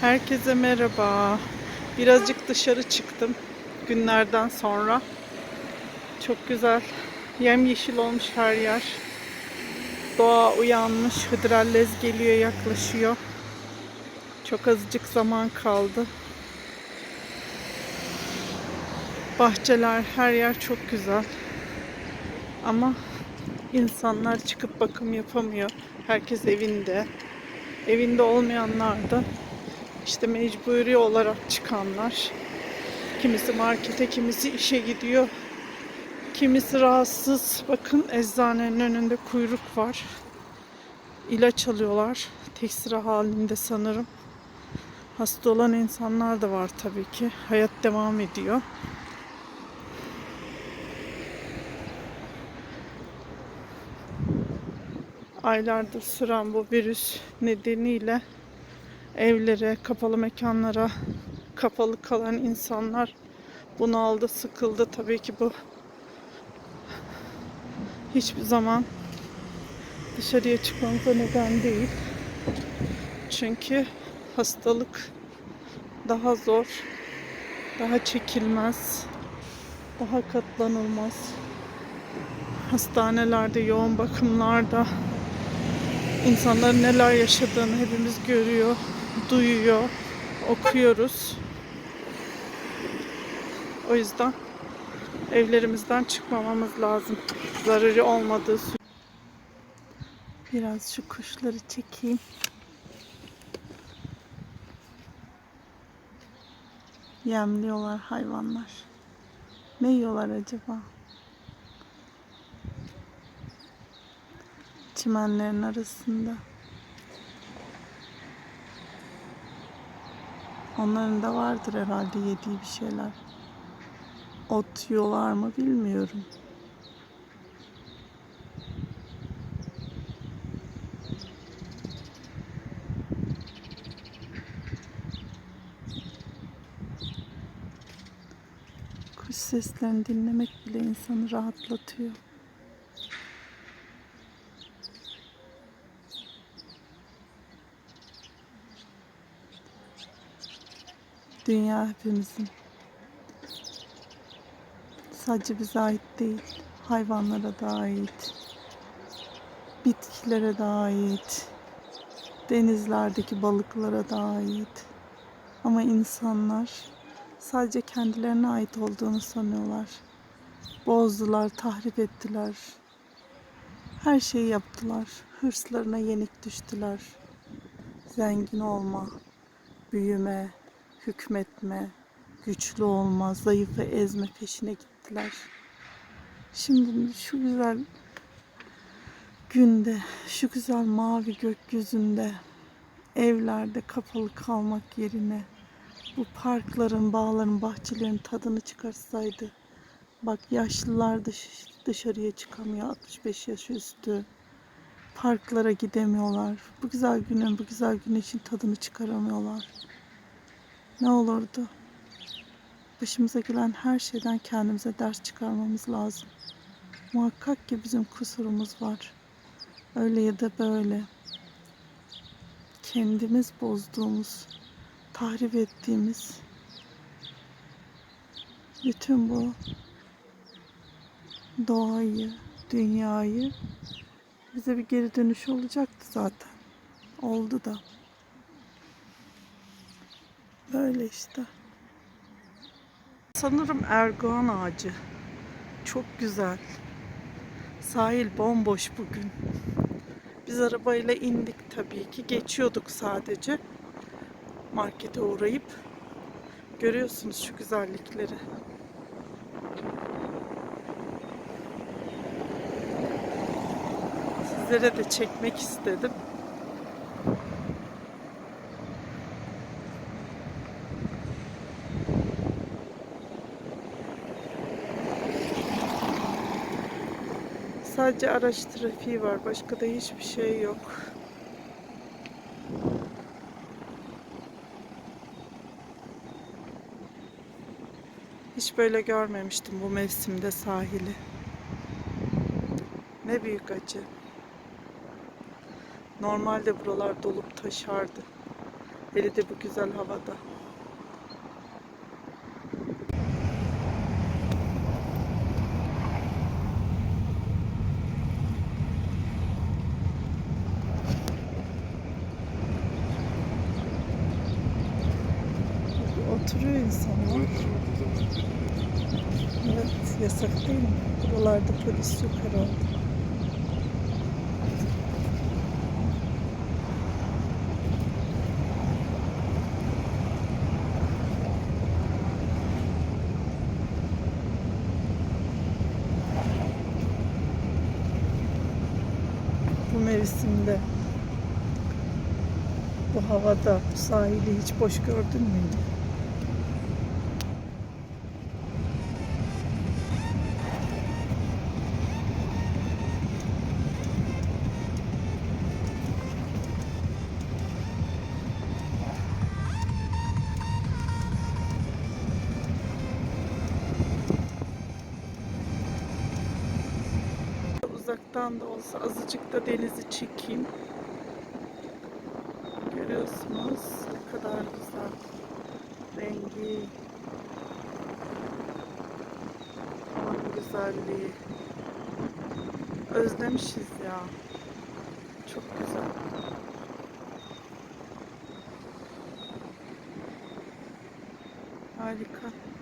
Herkese merhaba. Birazcık dışarı çıktım günlerden sonra. Çok güzel. Yemyeşil olmuş her yer. Doğa uyanmış. Hıdrallez geliyor, yaklaşıyor. Çok azıcık zaman kaldı. Bahçeler, her yer çok güzel. Ama insanlar çıkıp bakım yapamıyor. Herkes evinde. Evinde olmayanlar da işte mecburi olarak çıkanlar. Kimisi markete, kimisi işe gidiyor. Kimisi rahatsız. Bakın eczanenin önünde kuyruk var. İlaç alıyorlar. Tek sıra halinde sanırım. Hasta olan insanlar da var tabii ki. Hayat devam ediyor. Aylardır süren bu virüs nedeniyle evlere, kapalı mekanlara kapalı kalan insanlar bunaldı, sıkıldı. Tabii ki bu hiçbir zaman dışarıya çıkmamıza neden değil. Çünkü hastalık daha zor, daha çekilmez, daha katlanılmaz. Hastanelerde, yoğun bakımlarda insanların neler yaşadığını hepimiz görüyor, duyuyor, okuyoruz. O yüzden evlerimizden çıkmamamız lazım. Zararı olmadığı sürece. Biraz şu kuşları çekeyim. Yemliyorlar hayvanlar. Ne yiyorlar acaba? Çimenlerin arasında. Onların da vardır herhalde yediği bir şeyler. Ot yiyorlar mı bilmiyorum. Kuş seslerini dinlemek bile insanı rahatlatıyor. Dünya hepimizin. Sadece bize ait değil, hayvanlara da ait, bitkilere de ait, denizlerdeki balıklara da ait. Ama insanlar sadece kendilerine ait olduğunu sanıyorlar. Bozdular, tahrip ettiler. Her şeyi yaptılar. Hırslarına yenik düştüler. Zengin olma, büyüme, hükmetme, güçlü olma, zayıfı ezme peşine gittiler. Şimdi şu güzel günde, şu güzel mavi gökyüzünde, evlerde kapalı kalmak yerine bu parkların, bağların, bahçelerin tadını çıkarsaydı. Bak yaşlılar dış, dışarıya çıkamıyor 65 yaş üstü. Parklara gidemiyorlar. Bu güzel günün, bu güzel güneşin tadını çıkaramıyorlar. Ne olurdu? Başımıza gelen her şeyden kendimize ders çıkarmamız lazım. Muhakkak ki bizim kusurumuz var. Öyle ya da böyle. Kendimiz bozduğumuz, tahrip ettiğimiz bütün bu doğayı, dünyayı bize bir geri dönüş olacaktı zaten. Oldu da. Böyle işte. Sanırım erdoğan ağacı. Çok güzel. Sahil bomboş bugün. Biz arabayla indik tabii ki. Geçiyorduk sadece. Markete uğrayıp. Görüyorsunuz şu güzellikleri. Sizlere de çekmek istedim. Sadece araç trafiği var. Başka da hiçbir şey yok. Hiç böyle görmemiştim bu mevsimde sahili. Ne büyük acı. Normalde buralar dolup taşardı. Hele de bu güzel havada. Oturuyor insanlar. Evet, yasak değil mi? Buralarda polis yok herhalde. Bu mevsimde, bu havada, bu sahili hiç boş gördün mü? Uzaktan da olsa azıcık da denizi çekeyim. Görüyorsunuz ne kadar güzel rengi. Aman güzelliği. Özlemişiz ya. Çok güzel. Harika.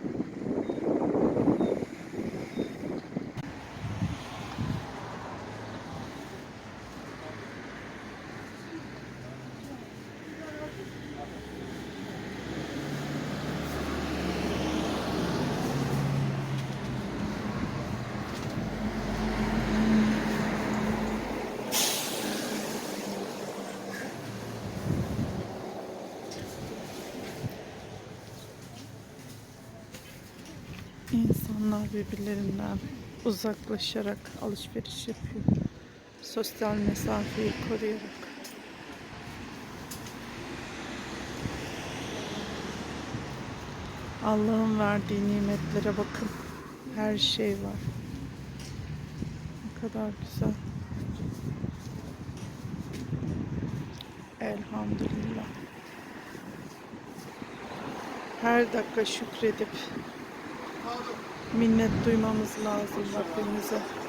İnsanlar birbirlerinden uzaklaşarak alışveriş yapıyor. Sosyal mesafeyi koruyarak. Allah'ın verdiği nimetlere bakın. Her şey var. Ne kadar güzel. Elhamdülillah. Her dakika şükredip minnet duymamız lazım Rabbimize.